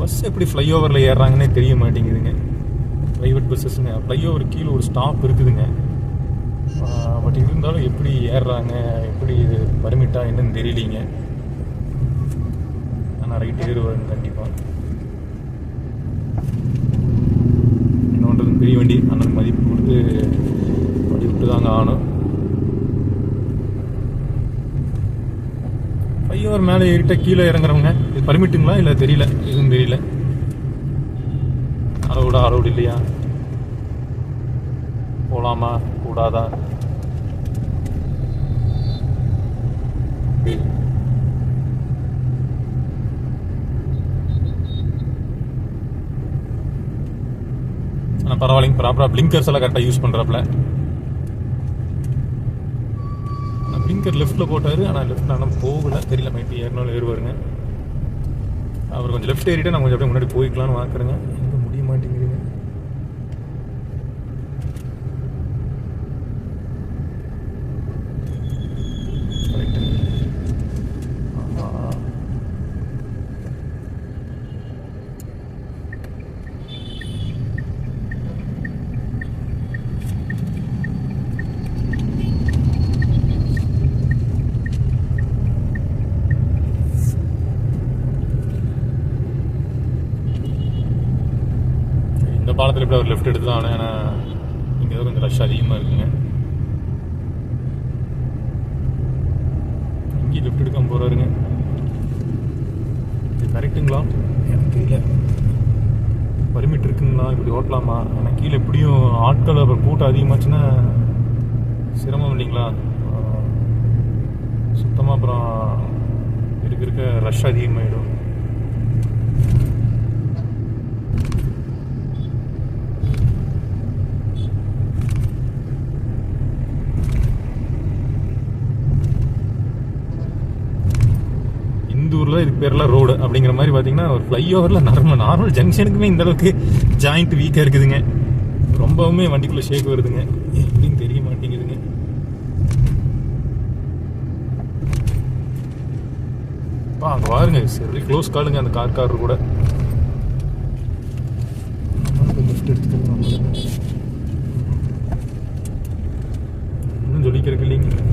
Bus எப்படி ஃப்ளைஓவரில் ஏறுறாங்கன்னே தெரிய மாட்டேங்குதுங்க. ப்ரைவேட் பஸ்ஸஸ்ங்க ஃப்ளைஓவர் கீழே ஒரு ஸ்டாப் இருக்குதுங்க. பட் இருந்தாலும் எப்படி ஏறுறாங்க? எப்படி இது பர்மிட்டா என்னன்னு தெரியலீங்க. ஆனால் ரைட் ஏறுவேன் கண்டிப்பாக என்ன பெரிய வண்டி அண்ணன் மதிப்பு கொடுத்து அப்படி விட்டு தாங்க ஆகணும். ஃப்ளைஓவர் மேலே ஏறிட்ட கீழே இறங்குறவங்க இது பர்மிட்டுங்களா இல்லை தெரியல? எதுவும் தெரியல. அளவுடா அளவுடு இல்லையா? போகலாமா கூடாதா? ஆனால் பரவாயில்லைங்க ப்ராப்பராக பிளிங்கர்ஸ் எல்லாம் கரெக்டாக யூஸ் பண்ணுறப்பல ஆனால் லெஃப்ட்டில் போட்டார். ஆனால் லெஃப்ட் ஆனால் போகல. தெரியல மைட்டி ஏறினாலும் ஏறுவாருங்க. அவர் கொஞ்சம் லெஃப்ட் ஏறிட்டு நான் கொஞ்சம் அப்படியே முன்னாடி போய்க்கலான்னு பார்க்குறேங்க எங்கே முடிய மாட்டேங்கிறீங்க பாலத்தில் இப்படி அவர் லெஃப்ட் எடுத்து தான் ஆனால் ஏன்னா இங்கே ஏதோ கொஞ்சம் ரஷ் அதிகமாக இருக்குங்க. இங்கே லெஃப்ட் எடுக்காமல் போகிறாருங்க இது கரெக்டுங்களா எனக்கு தெரியல. பர்மிட் இருக்குங்களா? இப்படி ஓட்டலாமா? ஏன்னா கீழே எப்படியும் ஆட்கள் அப்புறம் கூட்டம் அதிகமாச்சுன்னா சிரமம் இல்லைங்களா? சுத்தமாக அப்புறம் இருக்க இருக்க ரஷ் அதிகமாகிடும் இந்த ஊரில் இதுக்கு பேர்லாம் ரோடு அப்படிங்கிற மாதிரி பார்த்தீங்கன்னா ஒரு ஃப்ளைஓவரில் நார்மல் நார்மல் ஜங்ஷனுக்குமே இந்த அளவுக்கு ஜாயிண்ட் வீக்காக இருக்குதுங்க. ரொம்பவுமே வண்டிக்குள்ளே ஷேக் வருதுங்க. எப்படின்னு தெரிய மாட்டேங்குதுங்க. பா அங்கே பாருங்க. சரி க்ளோஸ் காலுங்க அந்த கார் கார் கூட. இன்னும் சொல்லிக்கிறதுக்கு இல்லைங்க.